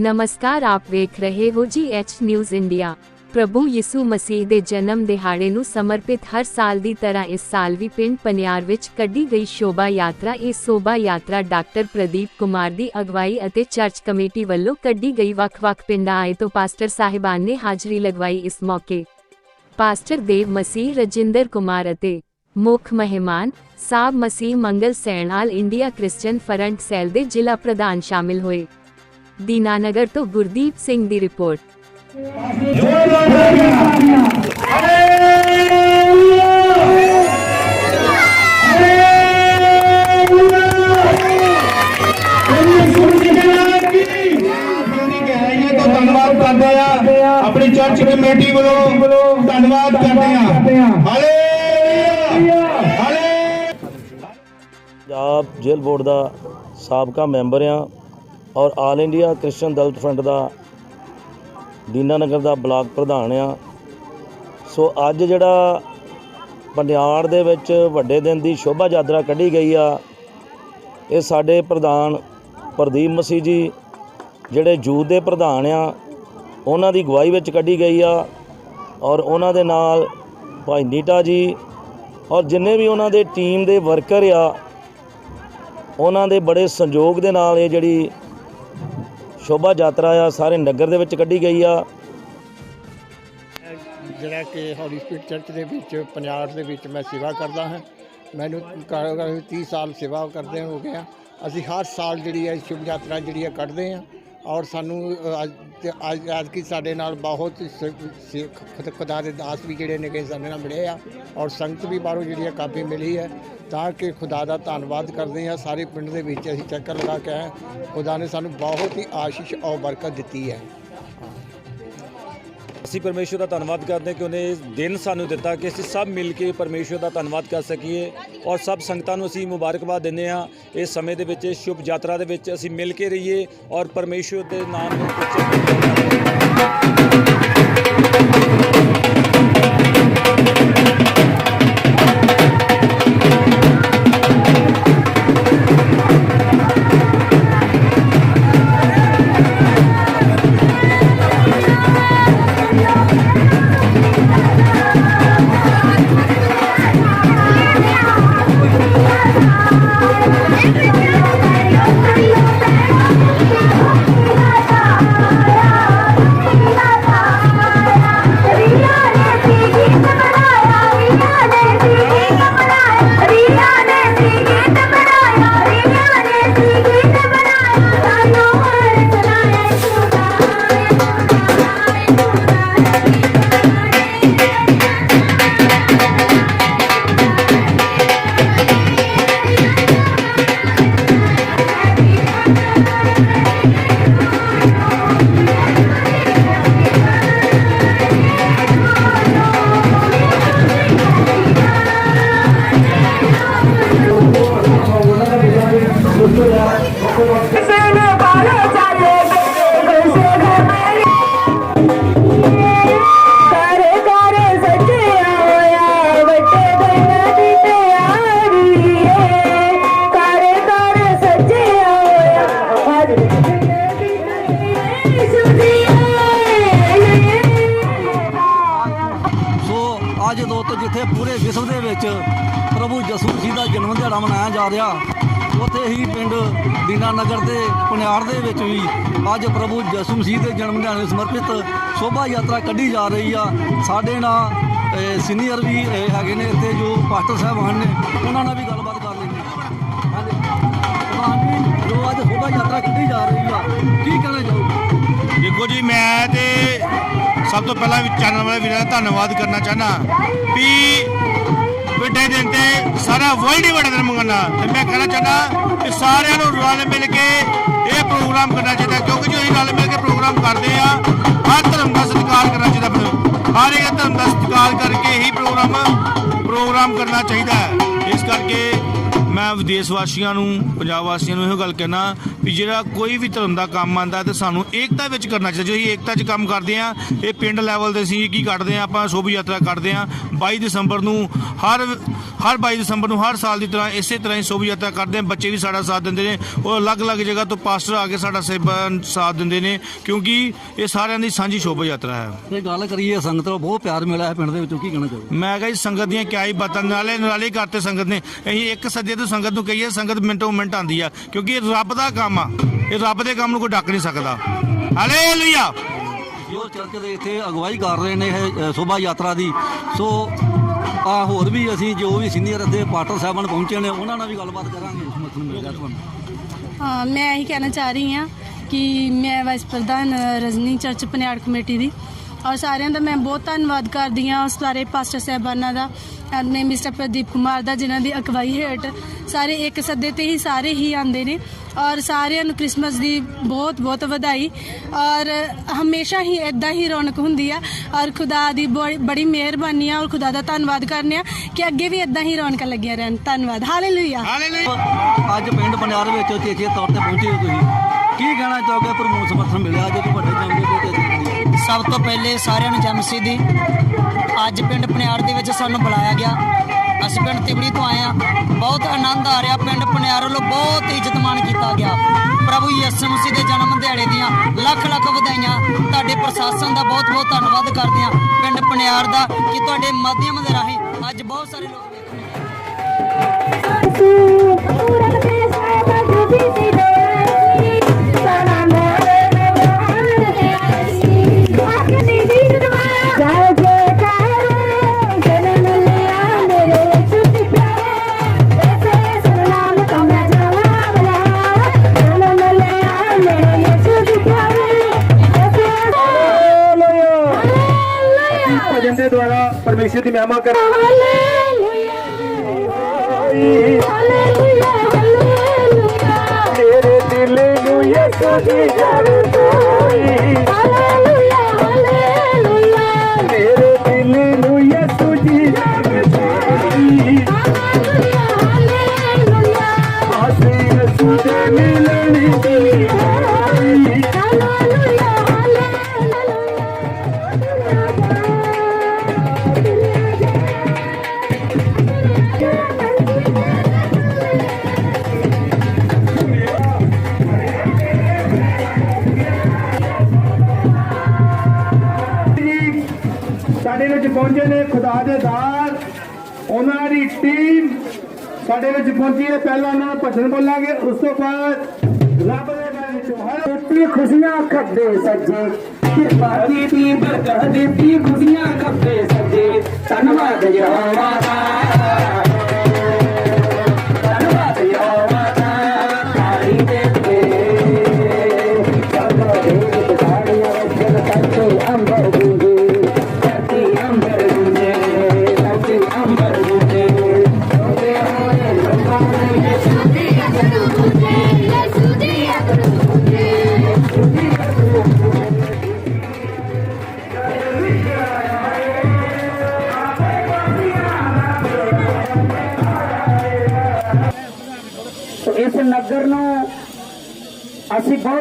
ਨਮਸਕਾਰ, ਆਪ ਵੇਖ ਰਹੇ ਹੋ ਜੀ ਐਚ ਨਿਊਜ਼ ਇੰਡੀਆ ਪ੍ਰਭੂ ਯਿਸੂ ਮਸੀਹ ਦੇ ਜਨਮ ਦਿਹਾੜੇ ਨੂੰ ਸਮਰਪਿਤ ਹਰ ਸਾਲ ਦੀ ਤਰ੍ਹਾਂ ਇਸ ਸਾਲ ਵੀ ਪਿੰਡ ਪਨਿਆਰ ਵਿੱਚ ਕੱਢੀ ਗਈ ਸ਼ੋਭਾ ਯਾਤਰਾ, ਇਹ ਸ਼ੋਭਾ ਯਾਤਰਾ ਡਾਕਟਰ ਪ੍ਰਦੀਪ ਕੁਮਾਰ ਦੀ ਅਗਵਾਈ ਅਤੇ ਚਰਚ ਕਮੇਟੀ ਵੱਲੋਂ ਕੱਢੀ ਗਈ ਵੱਖ-ਵੱਖ ਪਿੰਡਾਂ ਆਏ ਤੋਂ ਪਾਸਟਰ ਸਾਹਿਬਾਨ ਨੇ ਹਾਜ਼ਰੀ ਲਗਵਾਈ ਇਸ ਮੌਕੇ। ਪਾਸਟਰ ਦੇਵ ਮਸੀਹ, ਰਜਿੰਦਰ ਕੁਮਾਰ ਅਤੇ ਮੁੱਖ ਮਹਿਮਾਨ Sahib Masih Mangal Sainal, India Christian front cell ਦੇ ਜ਼ਿਲ੍ਹਾ ਪ੍ਰਧਾਨ ਸ਼ਾਮਿਲ ਹੋਏ। ਦੀਨਾਨਗਰ ਤੋਂ ਗੁਰਦੀਪ ਸਿੰਘ ਦੀ ਰਿਪੋਰਟ। ਧੰਨਵਾਦ ਕਰਦੇ ਆ ਆਪਣੀ ਚਰਚ ਕਮੇਟੀ ਵੱਲੋਂ ਧੰਨਵਾਦ ਕਰਦੇ ਆ ਹਾਲੇਲੂਇਆ ਹਾਲੇ ਪੰਜਾਬ ਜੇਲ੍ਹ ਬੋਰਡ ਦਾ ਸਾਬਕਾ ਮੈਂਬਰ ਆ ਔਰ all India Christian Dalit front ਦਾ ਦੀਨਾਨਗਰ ਦਾ ਬਲਾਕ ਪ੍ਰਧਾਨ ਆ। ਸੋ ਅੱਜ ਜਿਹੜਾ ਪੰਡਿਆੜ ਦੇ ਵਿੱਚ ਵੱਡੇ ਦਿਨ ਦੀ ਸ਼ੋਭਾ ਯਾਤਰਾ ਕੱਢੀ ਗਈ ਆ, ਇਹ ਸਾਡੇ ਪ੍ਰਧਾਨ ਪ੍ਰਦੀਪ ਮਸੀਹ ਜੀ, ਜਿਹੜੇ ਜੂਥ ਦੇ ਪ੍ਰਧਾਨ ਆ, ਉਹਨਾਂ ਦੀ ਗਵਾਹੀ ਵਿੱਚ ਕੱਢੀ ਗਈ ਆ ਔਰ ਉਹਨਾਂ ਦੇ ਨਾਲ ਭਾਈ ਨੀਟਾ ਜੀ ਔਰ ਜਿੰਨੇ ਵੀ ਉਹਨਾਂ ਦੇ ਟੀਮ ਦੇ ਵਰਕਰ ਆ, ਉਹਨਾਂ ਦੇ ਬੜੇ ਸੰਯੋਗ ਦੇ ਨਾਲ ਇਹ ਜਿਹੜੀ ਸ਼ੋਭਾ ਯਾਤਰਾ ਆ, ਸਾਰੇ ਨਗਰ ਦੇ ਵਿੱਚ ਕੱਢੀ ਗਈ ਆ। ਜਿਹੜਾ ਕਿ ਹੌਲੀ ਸਪੀਡ ਚਰਚ ਦੇ ਵਿੱਚ, ਪੰਜਾਬ ਦੇ ਵਿੱਚ ਮੈਂ ਸੇਵਾ ਕਰਦਾ ਹਾਂ। ਮੈਨੂੰ ਘੱਟੋ ਘੱਟ 30 ਸਾਲ ਸੇਵਾ ਕਰਦੇ ਹੋ ਗਿਆ। ਅਸੀਂ ਹਰ ਸਾਲ ਜਿਹੜੀ ਹੈ ਸ਼ੁਭ ਯਾਤਰਾ ਜਿਹੜੀ ਹੈ ਕੱਢਦੇ ਹਾਂ। ਔਰ ਸਾਨੂੰ ਅੱਜ ਅੱਜ ਅੱਜ ਕੀ ਸਾਡੇ ਨਾਲ ਬਹੁਤ ਸ- ਸ- ਖੁਦਾ ਦੇ ਦਾਸ ਵੀ ਜਿਹੜੇ ਨੇ ਕਿ ਸਾਡੇ ਨਾਲ ਮਿਲੇ ਆ। ਔਰ ਸੰਗਤ ਵੀ ਬਾਹਰੋਂ ਜਿਹੜੀ ਆ, ਕਾਫੀ ਮਿਲੀ ਹੈ। ਤਾਂ ਕਿ ਖੁਦਾ ਦਾ ਧੰਨਵਾਦ ਕਰਦੇ ਹਾਂ। ਸਾਰੇ ਪਿੰਡ ਦੇ ਵਿੱਚ ਅਸੀਂ ਚੱਕਰ ਲਗਾ ਕੇ ਆਏ ਖੁਦਾ ਨੇ ਸਾਨੂੰ ਬਹੁਤ ਹੀ ਆਸ਼ੀਸ਼ ਔਰ ਬਰਕਤ ਦਿੱਤੀ ਹੈ। ਅਸੀਂ ਪਰਮੇਸ਼ਵਰ ਦਾ ਧੰਨਵਾਦ ਕਰਦੇ ਹਾਂ ਕਿ ਉਹਨੇ ਇਸ ਦਿਨ ਸਾਨੂੰ ਦਿੱਤਾ ਕਿ ਅਸੀਂ ਸਭ ਮਿਲ ਕੇ ਪਰਮੇਸ਼ਵਰ ਦਾ ਧੰਨਵਾਦ ਕਰ ਸਕੀਏ ਔਰ ਸਭ ਸੰਗਤਾਂ ਨੂੰ ਅਸੀਂ ਮੁਬਾਰਕਬਾਦ ਦਿੰਦੇ ਹਾਂ। ਇਸ ਸਮੇਂ ਦੇ ਵਿੱਚ ਇਸ ਸ਼ੁਭ ਯਾਤਰਾ ਦੇ ਵਿੱਚ ਅਸੀਂ ਮਿਲ ਕੇ ਰਹੀਏ ਔਰ ਪਰਮੇਸ਼ਵਰ ਦੇ ਨਾਮ ਨੂੰ ਉੱਚੇ ਦੀਨਾਨਗਰ ਦੇ ਪੁਨਿਆੜ ਦੇ ਵਿੱਚ ਵੀ ਅੱਜ ਪ੍ਰਭੂ ਯਿਸੂ ਮਸੀਹ ਦੇ ਜਨਮ ਦਿਹਾੜੇ ਨੂੰ ਸਮਰਪਿਤ ਸ਼ੋਭਾ ਯਾਤਰਾ ਕੱਢੀ ਜਾ ਰਹੀ ਆ। ਸਾਡੇ ਨਾਲ ਸੀਨੀਅਰ ਵੀ ਹੈਗੇ ਨੇ ਇੱਥੇ ਜੋ ਪਾਸਟਰ ਸਾਹਿਬਾਨ ਨੇ, ਉਹਨਾਂ ਨਾਲ ਵੀ ਗੱਲਬਾਤ ਕਰ ਲੈਂਦੇ ਹਾਂ। ਹਾਂਜੀ। ਜੋ ਅੱਜ ਸ਼ੋਭਾ ਯਾਤਰਾ ਕੱਢੀ ਜਾ ਰਹੀ ਆ, ਕੀ ਕਹਿਣਾ ਚਾਹੋਗੇ? ਦੇਖੋ ਜੀ, ਮੈਂ ਤੇ ਸਭ ਤੋਂ ਪਹਿਲਾਂ ਚੈਨਲ ਵਾਲੇ ਵੀਰਾਂ ਦਾ ਧੰਨਵਾਦ ਕਰਨਾ ਚਾਹਨਾ ਵੀ ਵੱਡੇ ਦਿਨ ਤੇ ਸਾਰਾ ਵਰਲਡ ਹੀ ਵੱਡਾ ਦਿਨ ਮੰਗਣਾ। ਤੇ ਮੈਂ ਕਹਿਣਾ ਚਾਹੁੰਦਾ ਕਿ ਸਾਰਿਆਂ ਨੂੰ ਰਲ ਮਿਲ ਕੇ ਇਹ ਪ੍ਰੋਗਰਾਮ ਕਰਨਾ ਚਾਹੀਦਾ, ਕਿਉਂਕਿ ਜੋ ਅਸੀਂ ਰਲ ਮਿਲ ਕੇ ਪ੍ਰੋਗਰਾਮ ਕਰਦੇ ਆ ਹਰ ਧਰਮ ਦਾ ਸਤਿਕਾਰ ਕਰਨਾ ਚਾਹੀਦਾ ਆਪਣੇ ਹਰ ਇੱਕ ਧਰਮ ਦਾ ਸਤਿਕਾਰ ਕਰਕੇ ਹੀ ਪ੍ਰੋਗਰਾਮ ਪ੍ਰੋਗਰਾਮ ਕਰਨਾ ਚਾਹੀਦਾ ਹੈ। ਇਸ ਕਰਕੇ ਮੈਂ ਵਿਦੇਸ਼ ਵਾਸੀਆਂ ਨੂੰ ਪੰਜਾਬ ਵਾਸੀਆਂ ਨੂੰ ਇਹੋ ਗੱਲ ਕਹਿਣਾ ਵੀ ਜਿਹੜਾ ਕੋਈ ਵੀ ਧਰਮ ਦਾ ਕੰਮ ਆਂਦਾ ਤੇ ਸਾਨੂੰ ਏਕਤਾ ਵਿੱਚ ਕਰਨਾ ਚਾਹੀਦਾ। ਜੇ ਅਸੀਂ ਏਕਤਾ 'ਚ ਕੰਮ ਕਰਦੇ ਆ ਇਹ ਪਿੰਡ ਲੈਵਲ ਤੇ ਅਸੀਂ ਕੀ ਕੱਢਦੇ ਆ ਆਪਾਂ ਸ਼ੋਭਾ ਯਾਤਰਾ ਕੱਢਦੇ ਆ। 22 ਦਸੰਬਰ ਨੂੰ ਹਰ ਹਰ 22 ਦਸੰਬਰ ਨੂੰ ਹਰ ਸਾਲ ਦੀ ਤਰ੍ਹਾਂ ਇਸੇ ਤਰ੍ਹਾਂ ਹੀ ਸ਼ੋਭਾ ਯਾਤਰਾ ਕਰਦੇ ਆ। ਬੱਚੇ ਵੀ ਸਾਡਾ ਸਾਥ ਦਿੰਦੇ ਨੇ ਉਹ ਅਲੱਗ-ਅਲੱਗ ਜਗ੍ਹਾ ਤੋਂ ਪਾਸਟਰ ਆ ਕੇ ਸਾਡਾ ਸਾਥ ਦਿੰਦੇ ਨੇ ਕਿਉਂਕਿ ਇਹ ਸਾਰਿਆਂ ਦੀ ਸਾਂਝੀ ਸ਼ੋਭਾ ਯਾਤਰਾ ਹੈ। ਤੇ ਗੱਲ ਕਰੀਏ ਸੰਗਤ ਨੂੰ ਬਹੁਤ ਪਿਆਰ ਮਿਲਿਆ ਹੈ ਪਿੰਡ ਦੇ ਵਿੱਚੋਂ ਕੀ ਕਹਿਣਾ ਚਾਹੋਗੇ? ਮੈਂ ਕਿਹਾ ਜੀ ਸੰਗਤ ਦੀਆਂ ਕਿਆ ਹੀ ਬਾਤਾਂ ਨਾਲੇ ਨਾਲੇ ਕਰਤੇ ਸੰਗਤ ਨੇ। ਅਸੀਂ ਇੱਕ ਸੱਜੇ ਤੋਂ ਸੰਗਤ ਨੂੰ ਕਹੀਏ ਸੰਗਤ ਮਿੰਟੋ ਮਿੰਟ ਆਂਦੀ ਆ ਕਿਉਂਕਿ ਇਹ ਰੱਬ ਦਾ ਕੰਮ ਆ। ਇਹ ਰੱਬ ਦੇ ਕੰਮ ਨੂੰ ਕੋਈ ਡੱਕ ਨਹੀਂ ਸਕਦਾ। ਹਾਲੇਲੂਇਆ ਜੋ ਚਰਚ ਦੇ ਇੱਥੇ ਅਗਵਾਈ ਕਰ ਰਹੇ ਨੇ ਇਹ ਸ਼ੋਭਾ ਯਾਤਰਾ ਦੀ। ਸੋ ਆ ਹੋਰ ਵੀ ਅਸੀਂ ਜੋ ਵੀ ਸੀਨੀਅਰ ਇੱਥੇ ਪਾਟਰ ਸਾਹਿਬਾਨ ਪਹੁੰਚੇ ਨੇ ਉਹਨਾਂ ਨਾਲ ਵੀ ਗੱਲਬਾਤ ਕਰਾਂਗੇ ਸਮਰਥਨ ਮਿਲੇਗਾ ਤੁਹਾਨੂੰ। ਹਾਂ ਮੈਂ ਇਹੀ ਕਹਿਣਾ ਚਾਹ ਰਹੀ ਹਾਂ ਕਿ ਮੈਂ ਵਾਈਸ ਪ੍ਰਧਾਨ ਰਜਨੀ ਚਰਚ ਪਨਿਆੜ ਕਮੇਟੀ ਦੀ। ਔਰ ਸਾਰਿਆਂ ਦਾ ਮੈਂ ਬਹੁਤ ਧੰਨਵਾਦ ਕਰਦੀ ਹਾਂ ਸਾਰੇ ਪਾਸਟਰ ਸਾਹਿਬਾਨਾਂ ਦਾ, ਆਪਣੇ ਮਿਸਟਰ ਪ੍ਰਦੀਪ ਕੁਮਾਰ ਦਾ, ਜਿਨ੍ਹਾਂ ਦੀ ਅਗਵਾਈ ਹੇਠ ਸਾਰੇ ਇੱਕ ਸੱਦੇ ਤੇ ਹੀ ਸਾਰੇ ਹੀ ਆਉਂਦੇ ਨੇ। ਔਰ ਸਾਰਿਆਂ ਨੂੰ ਕ੍ਰਿਸਮਸ ਦੀ ਬਹੁਤ ਬਹੁਤ ਵਧਾਈ। ਔਰ ਹਮੇਸ਼ਾ ਹੀ ਇਦਾਂ ਹੀ ਰੌਣਕ ਹੁੰਦੀ ਆ। ਔਰ ਖੁਦਾ ਦੀ ਬੜੀ ਬੜੀ ਮਿਹਰਬਾਨੀ ਆ ਔਰ ਖੁਦਾ ਦਾ ਧੰਨਵਾਦ ਕਰਨੇ ਆ ਕਿ ਅੱਗੇ ਵੀ ਇਦਾਂ ਹੀ ਰੌਣਕਾਂ ਲੱਗੀਆਂ ਰਹਿਣ। ਧੰਨਵਾਦ। ਹਾਲੇਲੂਇਆ ਅੱਜ ਪਿੰਡ ਬਨਿਆਰ ਵਿੱਚ ਚੇਚੇ ਤੌਰ ਤੇ ਪਹੁੰਚੇ ਹੋ ਤੁਸੀਂ। ਕੀ ਕਹਿਣਾ ਚਾਹੋਗੇ? ਪ੍ਰਮੋਟ ਸਮਰਥਨ ਮਿਲਿਆ, ਅੱਜ ਵੱਡੇ ਜਾਂਦੇ ਤੇ ਸਭ ਤੋਂ ਪਹਿਲੇ ਸਾਰਿਆਂ ਨੂੰ ਜਮਸੀ ਦੀ ਅੱਜ ਪਿੰਡ ਪਨਿਆਰ ਦੇ ਵਿੱਚ ਸਾਨੂੰ ਬੁਲਾਇਆ ਗਿਆ। ਅਸੀਂ ਪਿੰਡ ਤਿਬੜੀ ਤੋਂ ਆਏ ਆ ਬਹੁਤ ਆਨੰਦ ਆ ਰਿਹਾ। ਪਿੰਡ ਪਨਿਆਰ ਵੱਲੋਂ ਬਹੁਤ ਇੱਜ਼ਤ ਮਾਣ ਕੀਤਾ ਗਿਆ। ਪ੍ਰਭੂ ਯਿਸੂ ਮਸੀਹ ਦੇ ਜਨਮ ਦਿਹਾੜੇ ਦੀਆਂ ਲੱਖ ਲੱਖ ਵਧਾਈਆਂ ਤੁਹਾਡੇ ਪ੍ਰਸ਼ਾਸਨ ਦਾ ਬਹੁਤ ਬਹੁਤ ਧੰਨਵਾਦ ਕਰਦੇ ਆ ਪਿੰਡ ਪਨਿਆਰ ਦਾ ਕਿ ਤੁਹਾਡੇ ਮਾਧਿਅਮ ਦੇ ਰਾਹੀਂ ਅੱਜ ਬਹੁਤ ਸਾਰੇ ਲੋਕ ਪੂਰਨ ਦੁਆਰਾ ਪਰਮੇਸ਼ਰ ਦੀ ਮਹਿਮਾ ਕਰ ਹਾਲੇਲੂਇਆ ਹਾਲੇਲੂਇਆ ਮੇਰੇ ਦਿਲ ਨੂੰ ਪਹੁੰਚੇ ਨੇ ਖੁਦਾ ਦੇ ਦਾਰ ਉਹਨਾਂ ਦੀ ਟੀਮ ਸਾਡੇ ਵਿੱਚ ਪਹੁੰਚੀ ਹੈ। ਪਹਿਲਾਂ ਉਹਨਾਂ ਨੂੰ ਭਜਨ ਬੋਲਾਂਗੇ, ਉਸ ਤੋਂ ਬਾਅਦ ਰੱਬ ਦੇ ਨਾਮ ਵਿੱਚ ਦਿੱਤੀ ਖੁਸ਼ੀਆਂ ਖੱਬੇ ਸੱਜੇ, ਕਿਰਪਾ ਕੀਤੀ, ਬਰਕਤ ਦਿੱਤੀ, ਖੁਸ਼ੀਆਂ ਖੱਬੇ ਸੱਜੇ। ਧੰਨਵਾਦ ਯਹੋਵਾ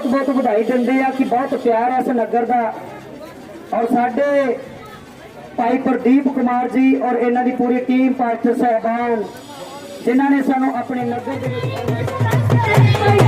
ਬਹੁਤ ਵਧਾਈ ਦਿੰਦੇ ਆ ਕਿ ਬਹੁਤ ਪਿਆਰ ਹੈ ਇਸ ਨਗਰ ਦਾ। ਔਰ ਸਾਡੇ ਭਾਈ ਪ੍ਰਦੀਪ ਕੁਮਾਰ ਜੀ ਔਰ ਇਹਨਾਂ ਦੀ ਪੂਰੀ ਟੀਮ, ਪਾਸਟਰ ਸਹਿਬਾਨ, ਜਿਨ੍ਹਾਂ ਨੇ ਸਾਨੂੰ ਆਪਣੇ ਨਗਰ ਦੇ ਵਿੱਚ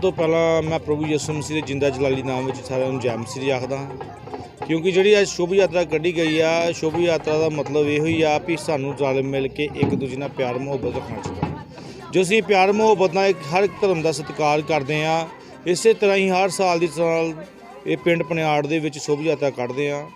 ਤੋਂ ਪਹਿਲਾਂ ਮੈਂ ਪ੍ਰਭੂ ਯਿਸੂ ਮਸੀਹ ਦੇ ਜਿੰਦਾ ਜਲਾਲੀ ਨਾਮ ਵਿੱਚ ਸਾਰਿਆਂ ਨੂੰ ਜੈ ਮਸੀਹ ਆਖਦਾ ਹਾਂ। ਕਿਉਂਕਿ ਜਿਹੜੀ ਅੱਜ ਸ਼ੁਭ ਯਾਤਰਾ ਕੱਢੀ ਗਈ ਆ, ਸ਼ੁਭ ਯਾਤਰਾ ਦਾ ਮਤਲਬ ਇਹੋ ਹੀ ਆ ਵੀ ਸਾਨੂੰ ਰਲ ਮਿਲ ਕੇ ਇੱਕ ਦੂਜੇ ਨਾਲ ਪਿਆਰ ਮੁਹੱਬਤ ਰੱਖਣਾ ਚਾਹੀਦਾ। ਜੋ ਅਸੀਂ ਪਿਆਰ ਮੁਹੱਬਤ ਨਾਲ ਹਰ ਇੱਕ ਧਰਮ ਦਾ ਸਤਿਕਾਰ ਕਰਦੇ ਆ ਇਸੇ ਤਰ੍ਹਾਂ ਹੀ ਹਰ ਸਾਲ ਦੀ ਤਰ੍ਹਾਂ ਇਹ ਪਿੰਡ ਪਨਿਆੜ ਦੇ ਵਿੱਚ ਸ਼ੁਭ ਯਾਤਰਾ ਕੱਢਦੇ ਆ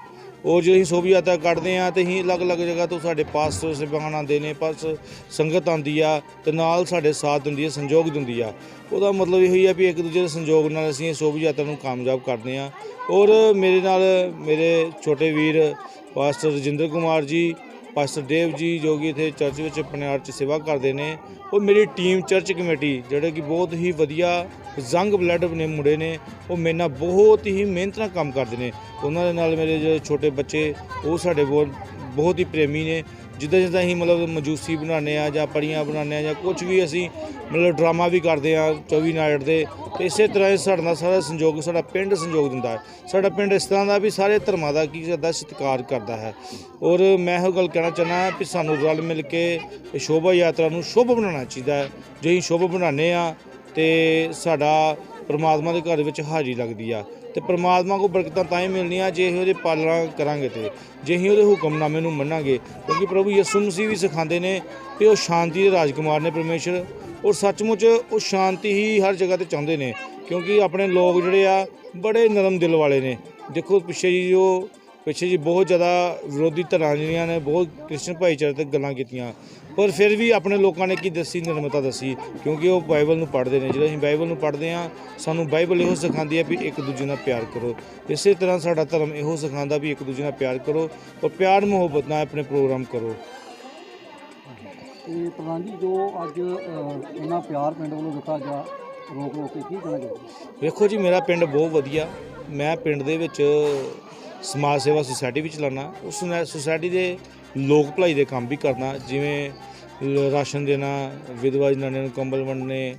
ਔਰ ਜੋ ਅਸੀਂ ਸ਼ੋਭਾ ਕੱਢਦੇ ਆ ਤੇ ਅਸੀਂ ਅਲੱਗ-ਅਲੱਗ ਜਗ੍ਹਾ ਤੋਂ ਸਾਡੇ ਪਾਸਟਰ ਸਾਹਿਬਾਨ ਆਉਂਦੇ ਨੇ, ਪਾਸ ਸੰਗਤ ਆਉਂਦੀ ਆ ਤੇ ਨਾਲ ਸਾਡੇ ਸਾਥ ਦਿੰਦੀ ਆ, ਸੰਯੋਗ ਦਿੰਦੀ ਆ। ਉਹਦਾ ਮਤਲਬ ਇਹੋ ਹੀ ਆ ਵੀ ਇੱਕ ਦੂਜੇ ਦੇ ਸੰਯੋਗ ਨਾਲ ਅਸੀਂ ਇਹ ਸ਼ੋਭਾ ਯਾਤਰਾ ਨੂੰ ਕਾਮਯਾਬ ਕਰਦੇ ਆ ਔਰ ਮੇਰੇ ਨਾਲ ਮੇਰੇ ਛੋਟੇ ਵੀਰ ਪਾਸਟਰ ਰਜਿੰਦਰ ਕੁਮਾਰ ਜੀ ਪਾਸਟਰ ਦੇਵ ਜੀ ਜੋ ਕਿ ਇੱਥੇ ਚਰਚ ਵਿੱਚ ਪਨਿਆਰ 'ਚ ਸੇਵਾ ਕਰਦੇ ਨੇ, ਉਹ ਮੇਰੀ ਟੀਮ ਚਰਚ ਕਮੇਟੀ, ਜਿਹੜੇ ਕਿ ਬਹੁਤ ਹੀ ਵਧੀਆ ਜ਼ੰਗ ਬਲੱਡ ਨੇ ਮੁੰਡੇ ਨੇ, ਉਹ ਮੇਰੇ ਨਾਲ ਬਹੁਤ ਹੀ ਮਿਹਨਤ ਨਾਲ ਕੰਮ ਕਰਦੇ ਨੇ। ਉਹਨਾਂ ਦੇ ਨਾਲ ਮੇਰੇ ਜਿਹੜੇ ਛੋਟੇ ਬੱਚੇ, ਉਹ ਸਾਡੇ ਬਹੁਤ ਬਹੁਤ ਹੀ ਪ੍ਰੇਮੀ ਨੇ। ਜਿੱਦਾਂ ਜਿੱਦਾਂ ਅਸੀਂ ਮਤਲਬ ਮਜੂਸੀ ਬਣਾਉਂਦੇ ਆ ਜਾਂ ਪੜੀਆਂ ਬਣਾਉਂਦੇ ਆ ਜਾਂ ਕੁਝ ਵੀ ਅਸੀਂ ਮਤਲਬ ਡਰਾਮਾ ਵੀ ਕਰਦੇ ਆ 24 ਨਾਈਟ ਦੇ, ਤੇ ਇਸੇ ਤਰ੍ਹਾਂ ਹੀ ਸਾਡੇ ਨਾਲ ਸਾਰਾ ਸੰਯੋਗ, ਸਾਡਾ ਪਿੰਡ ਸੰਯੋਗ ਦਿੰਦਾ ਹੈ। ਸਾਡਾ ਪਿੰਡ ਇਸ ਤਰ੍ਹਾਂ ਦਾ ਵੀ ਸਾਰੇ ਧਰਮਾਂ ਦਾ ਕੀ ਕਰਦਾ, ਸਤਿਕਾਰ ਕਰਦਾ ਹੈ। ਔਰ ਮੈਂ ਇਹੋ ਗੱਲ ਕਹਿਣਾ ਚਾਹੁੰਦਾ ਵੀ ਸਾਨੂੰ ਰਲ ਮਿਲ ਕੇ ਸ਼ੋਭਾ ਯਾਤਰਾ ਨੂੰ ਸ਼ੁਭ ਬਣਾਉਣਾ ਚਾਹੀਦਾ ਹੈ। ਜੇ ਅਸੀਂ ਸ਼ੁਭ ਬਣਾਉਂਦੇ ਆ ਤੇ ਸਾਡਾ ਪਰਮਾਤਮਾ ਦੇ ਘਰ ਵਿੱਚ ਹਾਜ਼ਰੀ ਲੱਗਦੀ ਆ। ਤੇ ਪ੍ਰਮਾਤਮਾ ਕੋ ਬਰਕਤਾਂ ਤਾਂ ਹੀ ਮਿਲਣੀਆਂ ਜੇ ਅਸੀਂ ਉਹਦੇ ਪਾਲਣਾ ਕਰਾਂਗੇ ਤੇ। ਜੇ ਅਸੀਂ ਉਹਦੇ ਹੁਕਮਨਾਮੇ ਨੂੰ ਮੰਨਾਂਗੇ, ਕਿਉਂਕਿ ਪ੍ਰਭੂ ਯਿਸੂ ਮਸੀਹ ਵੀ ਸਿਖਾਉਂਦੇ ਨੇ ਕਿ ਉਹ ਸ਼ਾਂਤੀ ਦੇ ਰਾਜਕੁਮਾਰ ਨੇ ਪਰਮੇਸ਼ਰ ਔਰ ਸੱਚਮੁੱਚ ਉਹ ਸ਼ਾਂਤੀ ਹੀ ਹਰ ਜਗ੍ਹਾ ਤੇ ਚਾਹੁੰਦੇ ਨੇ, ਕਿਉਂਕਿ ਆਪਣੇ ਲੋਕ ਜਿਹੜੇ ਆ ਬੜੇ ਨਰਮ ਦਿਲ ਵਾਲੇ ਨੇ। ਦੇਖੋ ਪਿੱਛੇ ਜੀ ਜੋ ਪਿੱਛੇ ਜੀ ਬਹੁਤ ਜ਼ਿਆਦਾ ਵਿਰੋਧੀ ਧਿਰਾਂ ਜਿਹੜੀਆਂ ਨੇ ਬਹੁਤ ਕ੍ਰਿਸਚਨ ਭਾਈਚਾਰੇ ਤੇ ਗੱਲਾਂ ਕੀਤੀਆਂ। ਪਰ ਫਿਰ ਵੀ ਆਪਣੇ ਲੋਕਾਂ ਨੇ ਕੀ ਦੱਸੀ ਨਿਰਮਤਾ ਦੱਸੀ? ਕਿਉਂਕਿ ਉਹ ਬਾਈਬਲ ਨੂੰ ਪੜ੍ਹਦੇ ਨੇ। ਜਦੋਂ ਅਸੀਂ ਬਾਈਬਲ ਨੂੰ ਪੜ੍ਹਦੇ ਆ ਸਾਨੂੰ ਬਾਈਬਲ ਇਹੋ ਸਿਖਾਉਂਦੀ ਹੈ ਵੀ ਇੱਕ ਦੂਜੇ ਨਾਲ ਪਿਆਰ ਕਰੋ। ਇਸੇ ਤਰ੍ਹਾਂ ਸਾਡਾ ਧਰਮ ਇਹੋ ਸਿਖਾਉਂਦਾ ਵੀ ਇੱਕ ਦੂਜੇ ਨਾਲ ਪਿਆਰ ਕਰੋ ਔਰ ਪਿਆਰ ਮੁਹੱਬਤ ਨਾਲ ਆਪਣੇ ਪ੍ਰੋਗਰਾਮ ਕਰੋ। ਤੇ ਪ੍ਰਧਾਨ ਜੀ ਜੋ ਅੱਜ ਇੰਨਾ ਪਿਆਰ ਪਿੰਡ ਵੱਲੋਂ ਦਿੱਤਾ ਗਿਆ ਰੋਕ ਰੋਕ ਕੇ ਕੀ ਕਹਿਣਾ ਚਾਹੀਦਾ ਵੇਖੋ ਜੀ ਮੇਰਾ ਪਿੰਡ ਬਹੁਤ ਵਧੀਆ। ਮੈਂ ਪਿੰਡ ਦੇ ਵਿੱਚ ਸਮਾਜ ਸੇਵਾ ਸੁਸਾਇਟੀ ਵੀ ਚਲਾਉਣਾ ਉਸ ਸੁਨਾ- ਸੁਸਾਇਟੀ ਦੇ ਲੋਕ ਭਲਾਈ ਦੇ ਕੰਮ ਵੀ ਕਰਨਾ, ਜਿਵੇਂ ਰਾਸ਼ਨ ਦੇਣਾ, ਵਿਧਵਾ ਜਨਾਨੀਆਂ ਨੂੰ ਕੰਬਲ ਵੰਡਣੇ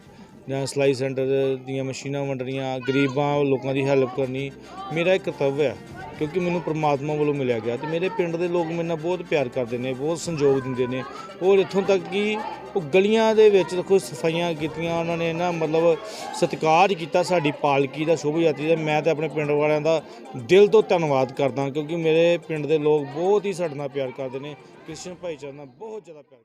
ਜਾਂ ਸਿਲਾਈ ਸੈਂਟਰ ਦੀਆਂ ਮਸ਼ੀਨਾਂ ਵੰਡਣੀਆਂ, ਗਰੀਬਾਂ ਲੋਕਾਂ ਦੀ ਹੈਲਪ ਕਰਨੀ। ਮੇਰਾ ਇੱਕ ਕਰਤੱਵ ਹੈ। ਕਿਉਂਕਿ ਮੈਨੂੰ ਪ੍ਰਮਾਤਮਾ ਵੱਲੋਂ ਮਿਲਿਆ ਗਿਆ ਤੇ ਮੇਰੇ ਪਿੰਡ ਦੇ ਲੋਕ ਮੇਰੇ ਨਾਲ ਬਹੁਤ ਪਿਆਰ ਕਰਦੇ ਨੇ, ਬਹੁਤ ਸੰਯੋਗ ਦਿੰਦੇ ਨੇ। ਔਰ ਇੱਥੋਂ ਤੱਕ ਕਿ ਉਹ ਗਲੀਆਂ ਦੇ ਵਿੱਚ ਦੇਖੋ ਸਫਾਈਆਂ ਕੀਤੀਆਂ, ਉਹਨਾਂ ਨੇ ਨਾ ਮਤਲਬ ਸਤਿਕਾਰ ਕੀਤਾ ਸਾਡੀ ਪਾਲਕੀ ਦਾ, ਸ਼ੋਭਾ ਯਾਤਰੀ ਦਾ। ਮੈਂ ਤਾਂ ਆਪਣੇ ਪਿੰਡ ਵਾਲਿਆਂ ਦਾ ਦਿਲ ਤੋਂ ਧੰਨਵਾਦ ਕਰਦਾ ਕਿਉਂਕਿ ਮੇਰੇ ਪਿੰਡ ਦੇ ਲੋਕ ਬਹੁਤ ਹੀ ਸਾਡੇ ਨਾਲ ਪਿਆਰ ਕਰਦੇ ਨੇ। ਕ੍ਰਿਸਚਨ ਭਾਈਚਾਰੇ ਨਾਲ ਬਹੁਤ ਜ਼ਿਆਦਾ ਪਿਆਰ